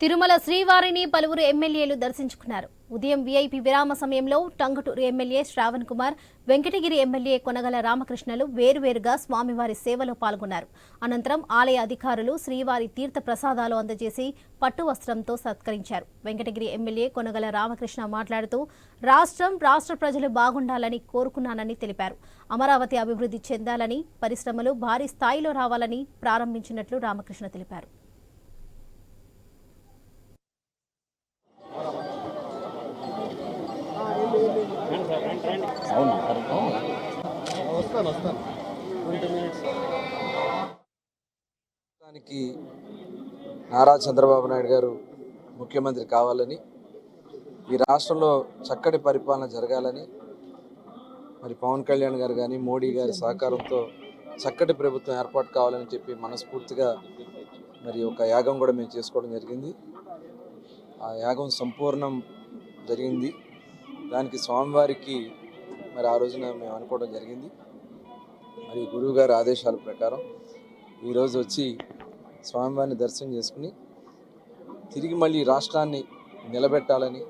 తిరుమల శ్రీవారిని పలువురు ఎమ్మెల్యేలు దర్శించుకున్నారు. ఉదయం వీఐపీ విరామ సమయంలో టంగుటూరు ఎమ్మెల్యే శ్రావణ్ కుమార్ వెంకటగిరి ఎమ్మెల్యే కొనగల రామకృష్ణలు వేరువేరుగా స్వామివారి సేవలో పాల్గొన్నారు. అనంతరం ఆలయ అధికారులు శ్రీవారి తీర్థ ప్రసాదాలు అందజేసి పట్టు వస్త్రంతో సత్కరించారు. వెంకటగిరి ఎమ్మెల్యే కొనగల రామకృష్ణ మాట్లాడుతూ రాష్ట్రం రాష్ట్ర ప్రజలు బాగుండాలని కోరుకున్నానని తెలిపారు. అమరావతి అభివృద్ధి చెందాలని పరిశ్రమలు భారీ స్థాయిలో రావాలని ప్రారంభించినట్లు రామకృష్ణ తెలిపారు. వస్తాను వస్తాను ట్వంటీ మినిట్స్ నారా చంద్రబాబు నాయుడు గారు ముఖ్యమంత్రి కావాలని ఈ రాష్ట్రంలో చక్కటి పరిపాలన జరగాలని మరి పవన్ కళ్యాణ్ గారు కానీ మోడీ గారి సహకారంతో చక్కటి ప్రభుత్వం ఏర్పాటు కావాలని చెప్పి మనస్ఫూర్తిగా మరి ఒక యాగం కూడా మేము చేసుకోవడం జరిగింది. ఆ యాగం సంపూర్ణం జరిగింది. దానికి స్వామివారికి మరి ఆ రోజున మేము అనుకోవడం జరిగింది. మరి గురువుగారి ఆదేశాల ప్రకారం ఈరోజు వచ్చి స్వామివారిని దర్శనం చేసుకుని తిరిగి మళ్ళీ ఈ రాష్ట్రాన్ని నిలబెట్టాలని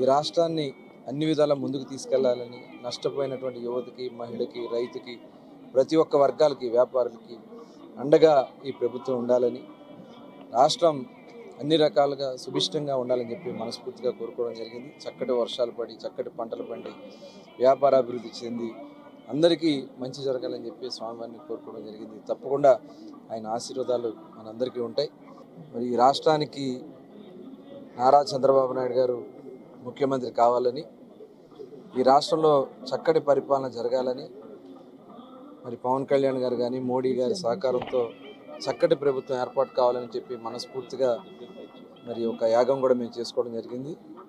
ఈ రాష్ట్రాన్ని అన్ని విధాల ముందుకు తీసుకెళ్ళాలని నష్టపోయినటువంటి యువతకి మహిళకి రైతుకి ప్రతి ఒక్క వర్గాలకి వ్యాపారులకి అండగా ఈ ప్రభుత్వం ఉండాలని రాష్ట్రం అన్ని రకాలుగా సుభిష్టంగా ఉండాలని చెప్పి మనస్ఫూర్తిగా కోరుకోవడం జరిగింది. చక్కటి వర్షాలు పడి చక్కటి పంటలు పండి వ్యాపార అభివృద్ధి చెంది అందరికీ మంచి జరగాలని చెప్పి స్వామివారిని కోరుకోవడం జరిగింది. తప్పకుండా ఆయన ఆశీర్వాదాలు మనందరికీ ఉంటాయి. మరి ఈ రాష్ట్రానికి నారా చంద్రబాబు నాయుడు గారు ముఖ్యమంత్రి కావాలని ఈ రాష్ట్రంలో చక్కటి పరిపాలన జరగాలని మరి పవన్ కళ్యాణ్ గారు కానీ మోడీ గారి సహకారంతో చక్కటి ప్రభుత్వం ఏర్పాటు కావాలని చెప్పి మనస్ఫూర్తిగా మరి ఒక యాగం కూడా మేము చేసుకోవడం జరిగింది.